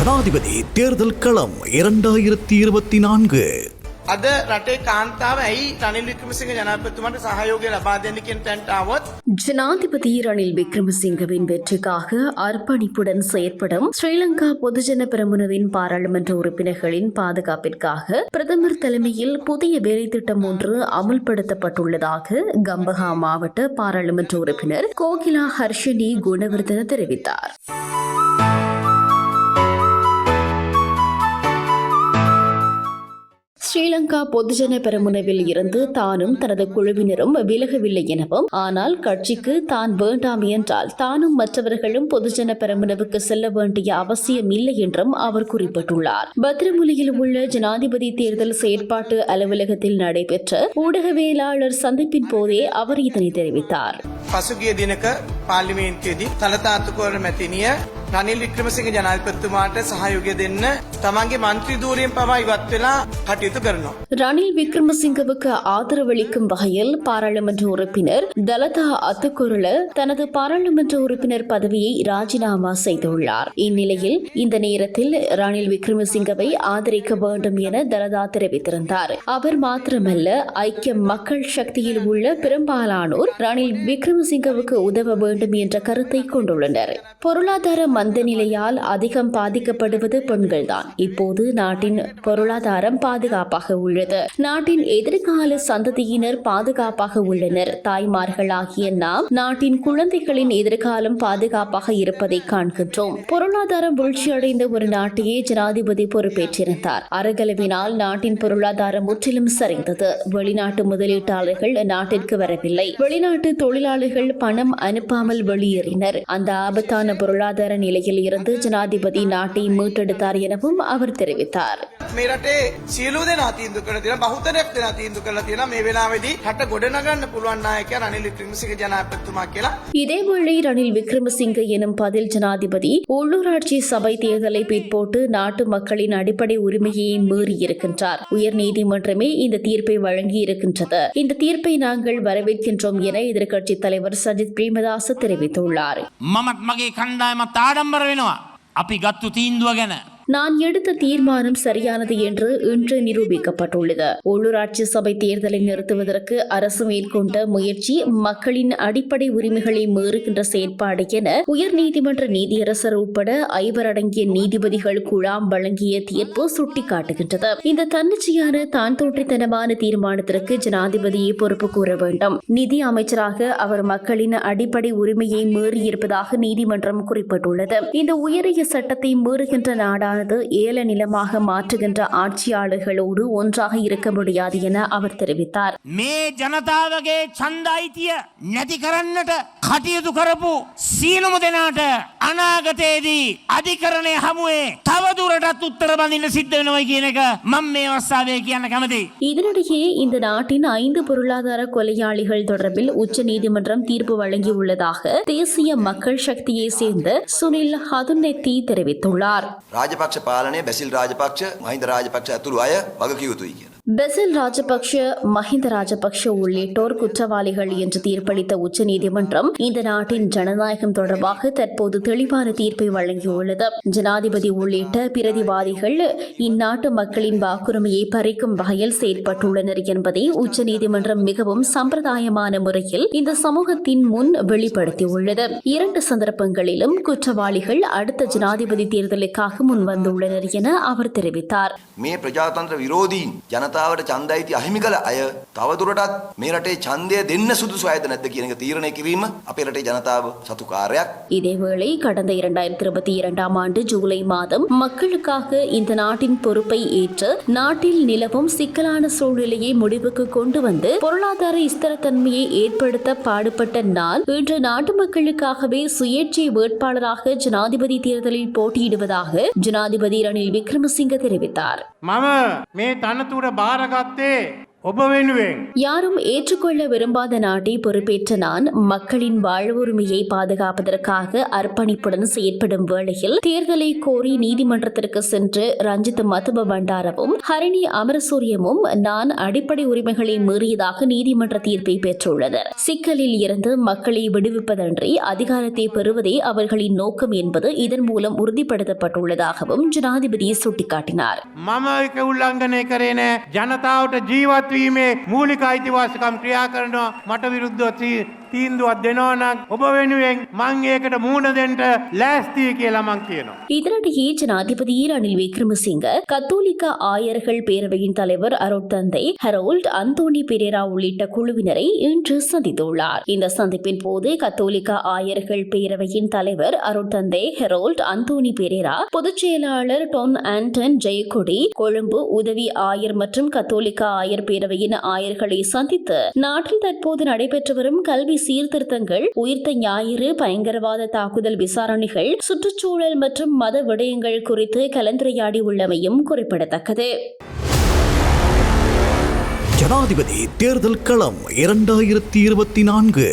ජනාධිපති තේර්දල් කළම් එරන්ඩායිරත්ති ඉරවත්ති නාන්ග. අද රටේ කාන්තාව ඇයි රනිල් වික්‍රමසිංහ ජනාධිපතිතුමාට සහයෝගය ලබා දෙන්න කියන තැනට આવොත් ஜனாதிபதி ரணில் விக்ரமசிங்கவின் வெற்றிக்காக அர்ப்பணிப்புடன் செயற்படும் ஸ்ரீலங்கா பொதுஜன பிரமுனவின் பாராளுமன்ற உறுப்பினர்களின் பாதுகாப்பிற்காக பிரதமர் தலைமையில் புதிய வேலைத்திட்டம் ஒன்று அமல்படுத்தப்பட்டுள்ளதாக கம்பஹா மாவட்ட பாராளுமன்ற உறுப்பினர் கோகிலா ஹர்ஷினி குணவர்தன தெரிவித்தார் ஸ்ரீலங்கா பொதுஜன பெரமுனவில் இருந்து தானும் தனது குழுவினரும் விலகவில்லை எனவும் ஆனால் கட்சிக்கு தான் வேண்டாம் என்றால் தானும் மற்றவர்களும் பொதுஜன பெரமுனவுக்கு செல்ல வேண்டிய அவசியம் இல்லை என்றும் அவர் குறிப்பிட்டுள்ளார். பத்திரமுலையில் உள்ள ஜனாதிபதி தேர்தல் செயற்பாட்டு அலுவலகத்தில் நடைபெற்ற ஊடகவியலாளர் சந்திப்பின் போதே அவர் இதனை தெரிவித்தார். පසුගිය දිනක පාර්ලිමේන්තුවේදී තලතා අතුකෝර මැතිනිය රනිල් වික්‍රමසිංහ ජනාධිපතිතුමාට සහයෝගය දෙන්න තමන්ගේ මන්ත්‍රී ධූරයෙන් පවා ඉවත් වෙලා කටයුතු කරනවා. ரணில் விக்ரமசிங்கவுக்கு ஆதரவளிக்கும் வகையில் பாராளுமன்ற உறுப்பினர் தலதா அத்துக்குருள தனது பாராளுமன்ற உறுப்பினர் பதவியை ராஜினாமா செய்துள்ளார் இந்நிலையில் இந்த நேரத்தில் ரணில் விக்ரமசிங்கவை ஆதரிக்க வேண்டும் என தலதா தெரிவித்திருந்தார் அவர் மாத்திரமல்ல ஐக்கிய மக்கள் சக்தியில் உள்ள பெரும்பாலானோர் ரணில் விக்ரமசிங்கவுக்கு உதவ வேண்டும் என்ற கருத்தை கொண்டுள்ளனர். பொருளாதார மந்த நிலையால் அதிகம் பாதிக்கப்படுவது பெண்கள்தான். இப்போது நாட்டின் பொருளாதாரம் பாதுகாப்பாக உள்ளது. நாட்டின் எதிர்கால சந்ததியினர் பாதுகாப்பாக உள்ளனர். தாய்மார்களாகிய நாம் நாட்டின் குழந்தைகளின் எதிர்காலம் பாதுகாப்பாக இருப்பதை காண்கின்றோம். பொருளாதாரம் வீழ்ச்சியடைந்த ஒரு நாட்டையே ஜனாதிபதி பொறுப்பேற்றிருந்தார். அருகலவினால் நாட்டின் பொருளாதாரம் முற்றிலும் சரிந்தது. வெளிநாட்டு முதலீட்டாளர்கள் நாட்டிற்கு வரவில்லை. வெளிநாட்டு தொழிலாளர்கள் பணம் அனுப்பாமல் வெளியேறினர். அந்த ஆபத்தான பொருளாதார நிலையில் இருந்து ஜனாதிபதி நாட்டை மீட்டெடுத்தார் எனவும் அவர் தெரிவித்தார். මේ රටේ සියලු දෙනා තීන්දුව කරලා තියෙනවා බහුතරයක් දෙනා තීන්දුව කරලා තියෙනවා මේ වෙලාවේදී රට ගොඩනගන්න පුළුවන් නායකයා රනිල් වික්‍රමසිංහ ජනාධිපතිතුමා කියලා இதேவேளை ரணில் விக்ரமசிங்க எனும் பதில் ஜனாதிபதி உள்ளூராட்சி சபை தேர்தலை பிற்போட்டு நாட்டு மக்களின் அடிப்படை உரிமையை மீறியிருக்கின்றார் உயர் நீதிமன்றமே இந்த தீர்ப்பை வழங்கியிருக்கின்றது இந்த தீர்ப்பை நாங்கள் வரவேற்கின்றோம் என எதிர்க்கட்சித் தலைவர் சஜித் பிரேமதாச தெரிவித்துள்ளார் මමත් මගේ කණ්ඩායමත් ආඩම්බර වෙනවා. අපි ගත්තු තීන්දුව ගැන. நான் எடுத்த தீர்மானம் சரியானது என்று இன்று நிரூபிக்கப்பட்டுள்ளது. உள்ளூராட்சி சபை தேர்தலை நிறுத்துவதற்கு அரசு மேற்கொண்ட முயற்சி மக்களின் அடிப்படை உரிமைகளை மீறுகின்ற செயற்பாடு என உயர்நீதிமன்ற நீதியரசர் உட்பட ஐவர் அடங்கிய நீதிபதிகள் குழாம் வழங்கிய தீர்ப்பு சுட்டிக்காட்டுகின்றது. இந்த தன்னிச்சையான தான் தோற்றித்தனமான தீர்மானத்திற்கு ஜனாதிபதியை பொறுப்பு கூற வேண்டும். நிதி அமைச்சராக அவர் மக்களின் அடிப்படை உரிமையை மீறியிருப்பதாக நீதிமன்றம் குறிப்பிட்டுள்ளது. இந்த உயரிய சட்டத்தை மீறுகின்ற நாடான நாடானது ஏல நிலமாக மாற்றுகின்ற ஆட்சியாளர்களோடு ஒன்றாக இருக்க முடியாது என அவர் தெரிவித்தார் මේ ජනතාවගේ චන්දයිතිය නැති කරන්නට කටයුතු කරපු සීනුම දෙනාට අනාගතයේදී අධිකරණය හමුවේ තවදුරටත් උත්තර බඳින්න සිද්ධ වෙනවයි කියන එක මං මේ අවස්ථාවේ කියන්න කැමතියි. இதனிடையே இந்த நாட்டின் ஐந்து பொருளாதார கொலையாளிகள் தொடர்பில் உச்ச நீதிமன்றம் தீர்ப்பு வழங்கியுள்ளதாக தேசிய மக்கள் சக்தியை சேர்ந்த சுனில் ஹதுனெத்தி தெரிவித்துள்ளார் රාජපක්ෂ පාලනය බැසිල් රාජපක්ෂ මහින්ද රාජපක්ෂ ඇතුළු අය වගකිව යුතුයි කියලා. பெசில் ராஜபக்ஷ மஹிந்த ராஜபக்ஷ உள்ளிட்டோர் குற்றவாளிகள் என்று தீர்ப்பளித்த உச்சநீதிமன்றம் இந்த நாட்டின் ஜனநாயகம் தொடர்பாக தற்போது தெளிவான தீர்ப்பை வழங்கியுள்ளது. ஜனாதிபதி உள்ளிட்ட பிரதிவாதிகள் இந்நாட்டு மக்களின் வாக்குரிமையை பறிக்கும் வகையில் செயல்பட்டுள்ளனர் என்பதை உச்சநீதிமன்றம் மிகவும் சம்பிரதாயமான முறையில் இந்த சமூகத்தின் முன் வெளிப்படுத்தியுள்ளது. இரண்டு சந்தர்ப்பங்களிலும் குற்றவாளிகள் அடுத்த ஜனாதிபதி தேர்தலுக்காக முன்வந்துள்ளனர் என அவர் தெரிவித்தார். மே பிரஜாதந்திர விரோதி ஜனதா ජනතාවට චන්දයිති අහිමි කළ අය තවදුරටත් මේ රටේ ඡන්දය දෙන්න සුදුසු අයද නැද්ද කියන එක තීරණය කිරීම අපේ රටේ ජනතාව සතු කාර්යයක්. இதேவேளை கடந்த இரண்டாயிரத்தி இருபத்தி இரண்டாம் ஆண்டு ஜூலை மாதம் மக்களுக்காக இந்த நாட்டின் பொறுப்பை ஏற்று நாட்டில் நிலவும் சிக்கலான சூழ்நிலையை முடிவுக்கு கொண்டு வந்து பொருளாதார ஸ்திரத்தன்மையை ஏற்படுத்த பாடுபட்ட நான் இன்று நாட்டு மக்களுக்காகவே சுயேட்சை வேட்பாளராக ஜனாதிபதி தேர்தலில் போட்டியிடுவதாக ஜனாதிபதி ரணில் விக்ரமசிங்க தெரிவித்தார் මම මේ තනතුර භාරගත්තේ யாரும் ஏற்றுக்கொள்ள விரும்பாத நாட்டை பொறுப்பேற்ற நான் மக்களின் வாழ்வுரிமையை பாதுகாப்பதற்காக அர்ப்பணிப்புடன் செயற்படும் வேளையில் தேர்தலை கோரி நீதிமன்றத்திற்கு சென்று ரஞ்சித் மதுப பண்டாரவும் ஹரிணி அமரசூரியமும் நான் அடிப்படை உரிமைகளை மீறியதாக நீதிமன்ற தீர்ப்பை பெற்றுள்ளனர். சிக்கலில் இருந்து மக்களை விடுவிப்பதன்றி அதிகாரத்தை பெறுவதே அவர்களின் நோக்கம் என்பது இதன் மூலம் உறுதிப்படுத்தப்பட்டுள்ளதாகவும் ஜனாதிபதி சுட்டிக்காட்டினார். ஜனதாவோட උල්ලංඝනය කරේ නෑ ජනතාවට ජීවත්වීමේ මූලික අයිතිවාසිකම් ක්‍රියා කරනවා මට විරුද්ධව තී- තීන්දුවක් දෙනවා නම් ඔබ වෙනුවෙන් මං ඒකට මූුණ දෙන්ට ලෑස්තිී කියලා මං කියනවා. இதனிடையே ஜனாதிபதி ரணில் விக்ரமசிங்க கத்தோலிக்க ஆயர்கள் பேரவையின் தலைவர் அருட்தந்தை ஹரோல்ட் அந்தோனி பெரேரா உள்ளிட்ட குழுவினரை இன்று சந்தித்துள்ளார் இந்த சந்திப்பின் போது கத்தோலிக்க ஆயர்கள் பேரவையின் தலைவர் அருட்தந்தை ஹெரோல்ட் அந்தோனி பெரேரா பொதுச் செயலாளர் டொன் ஆண்டன் ஜெயக்கொடி கொழும்பு உதவி ஆயர் மற்றும் கத்தோலிக்க ஆயர் பேரவையின் ஆயர்களை சந்தித்து நாட்டில் தற்போது நடைபெற்று வரும் கல்வி சீர்திருத்தங்கள் உயிர்த்த ஞாயிறு பயங்கரவாத தாக்குதல் விசாரணைகள் சுற்றுச்சூழல் மற்றும் மத விடயங்கள் குறித்து கலந்துரையாடி உள்ளமையும் குறிப்பிடத்தக்கது. ஜனாதிபதி தேர்தல் களம் இரண்டாயிரத்தி இருபத்தி நான்கு.